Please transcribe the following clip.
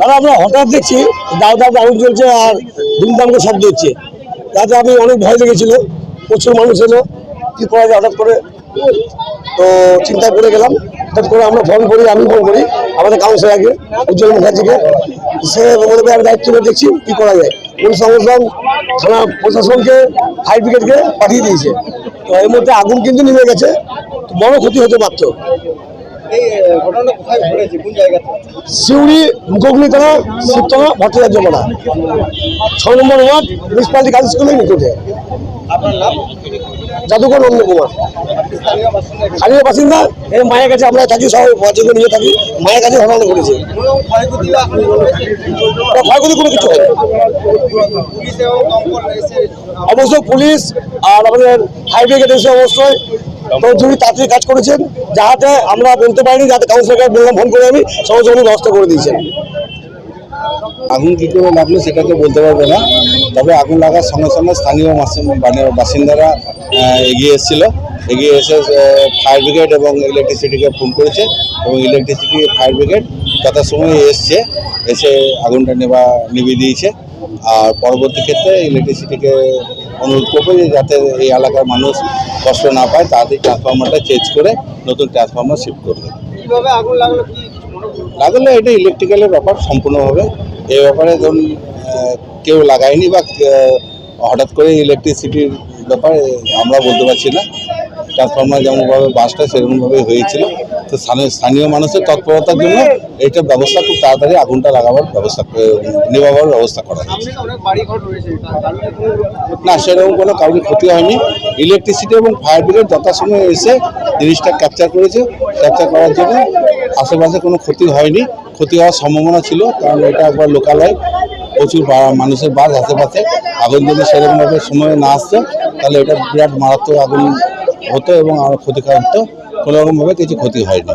দাদা আমরা হঠাৎ দেখছি, দাও দাও আগুন চলছে আর ধুমধাম করে শব্দ হচ্ছে। তাতে আমি অনেক ভয় লেগেছিল, প্রচুর মানুষ এলো, কি করা যায় হঠাৎ করে? তো চিন্তায় পড়ে গেলাম, হঠাৎ করে আমরা ফোন করি, আমি ফোন করি, আমাদের কাউন্সিলরকে উজ্জ্বল মুখার্জিকে। সে বলবে, আমি দায়িত্ব করে দেখছি, কি করা যায়? পুলিশ সংগঠন থানা প্রশাসনকে ফায়ার ব্রিগেডকে পাঠিয়ে দিয়েছে। তো এর মধ্যে আগুন কিন্তু নেমে গেছে, বড় ক্ষতি হতে পারতো। সিউড়ি মুখগুলি থানা শিবতলা ভট্টাচার্য পাড়া ছ নম্বর ওয়ার্ড মিউনিসিপালিটি গার্লস স্কুলের নিকটে। জাদুঘর নন্দ কুমার স্থানীয় বাসিন্দা এই মায়ের কাছে আমরা থাকি সবাই পছন্দ নিয়ে থাকি। মায়ের কাছে ঘটনা ঘটেছে না, ক্ষয়ক্ষতি কোনো কিছু হয় অবশ্য পুলিশ আর আমাদের ফায়ার ব্রিগেড এসে অবশ্যই যদি তাড়াতাড়ি কাজ করেছেন, যাহাতে আমরা বলতে পারিনি যাতে কাউন্সিলরকে বললাম ফোন করে আমি উনি ব্যবস্থা করে দিয়েছেন। আগুন কী করে লাগল সেটা তো বলতে পারবে না। তবে আগুন লাগার সঙ্গে সঙ্গে স্থানীয় মানে- বাসিন্দারা এগিয়ে এসেছিল। এগিয়ে এসে ফায়ার ব্রিগেড এবং ইলেকট্রিসিটিকে ফোন করেছে এবং ইলেকট্রিসিটি ফায়ার ব্রিগেড যথাসময়ে এসছে, এসে আগুনটা নেবা নিভিয়ে দিয়েছে। আর পরবর্তী ক্ষেত্রে ইলেকট্রিসিটিকে অনুরোধ করব যে যাতে এই এলাকার মানুষ কষ্ট না পায় তাড়াতাড়ি ট্রান্সফরমারটা চেঞ্জ করে নতুন ট্রান্সফরমার শিফট করবে লাগলে এটা ইলেকট্রিক্যালের ব্যাপার সম্পূর্ণভাবে। এই ব্যাপারে ধরুন কেউ লাগায়নি বা হঠাৎ করে ইলেকট্রিসিটির ব্যাপারে আমরা বলতে পারছি না। ট্রান্সফর্মার যেমনভাবে বাসটা সেরকমভাবে হয়েছিল। তো স্থানীয় স্থানীয় মানুষের তৎপরতার জন্য এইটা ব্যবস্থা খুব তাড়াতাড়ি আগুনটা লাগাবার ব্যবস্থা নেভাবার ব্যবস্থা করা হয়েছে। না সেরকম কোনো কারোর ক্ষতি হয়নি। ইলেকট্রিসিটি এবং ফায়ার ব্রিগেড যথাসময়ে এসে জিনিসটা ক্যাপচার করেছে। ক্যাপচার করার জন্য আশেপাশে কোনো ক্ষতি হয়নি। ক্ষতি হওয়ার সম্ভাবনা ছিল কারণ এটা একবার লোকালয় প্রচুর মানুষের বাস আশেপাশে। আগুন যদি সেরকমভাবে সময়ে না আসতো তাহলে এটা বিরাট মারাত্মক আগুন হতো এবং আরও ক্ষতিকারক হতো। কোনোরকমভাবে কিছু ক্ষতি হয়নি।